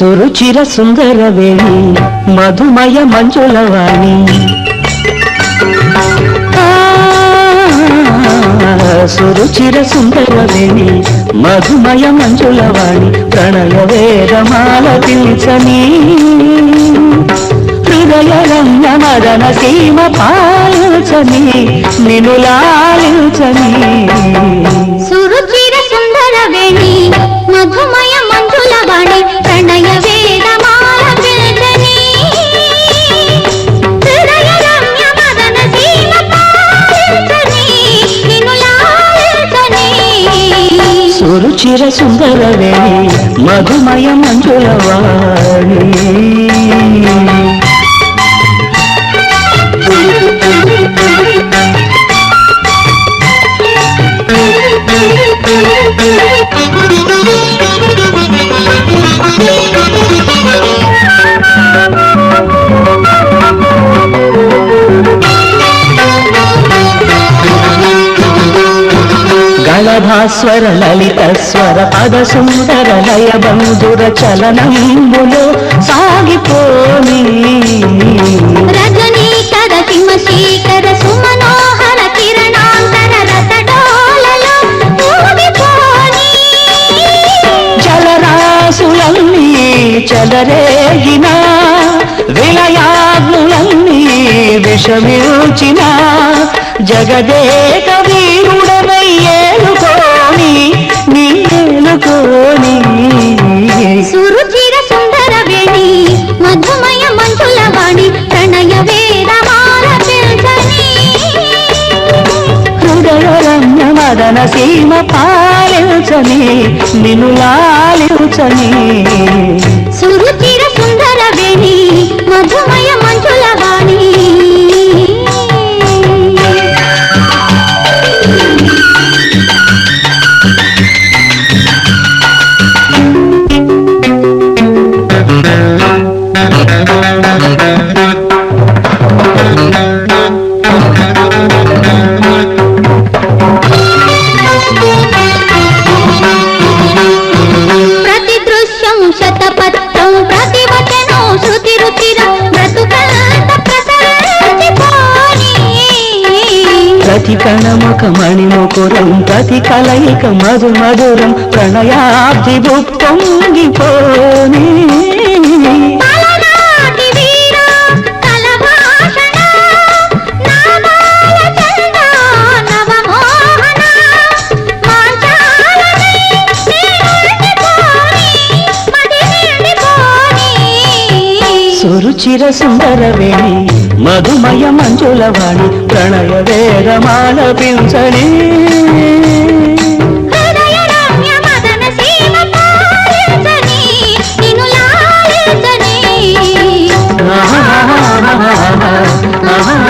సురుచిర సుందరవేణి మధుమయ మంజులవాణి. ఆ, సురుచిర సుందరవేణి మధుమయ మంజులవాణి ప్రణయ వేదమాల పిలిచని హృదయ రమ్య మదన సీమ పాలించని నిను లాలించని సురుచిర సుందరవేణి మధుమయ మంజులవాణి. గళభాస్వర లలిత స్వర పద సుందర లయ బంధుర చలనంబులో సాగిపోని. రజనీకర సింహశీకర సుమనోహర కిరణాంతర రతడోలలో చలరేగిన విలయాగ్నులన్నీ విషమిల్చిన జగదేక నీలుకోని సురుచిర సుందర వేణి మధుమయ వాణి ప్రణయ హృదయ రమ్య మదన సీమ పాలించని నిను లాలించని కణముఖ మణిముకురం ప్రతి కలయిక మధు మధురం ప్రణయాబ్ది పొంగిపోని సురుచిర సుందరవేణి మధుమయ మంజులవాణి ప్రణయ వేదమాల పించని ఆహా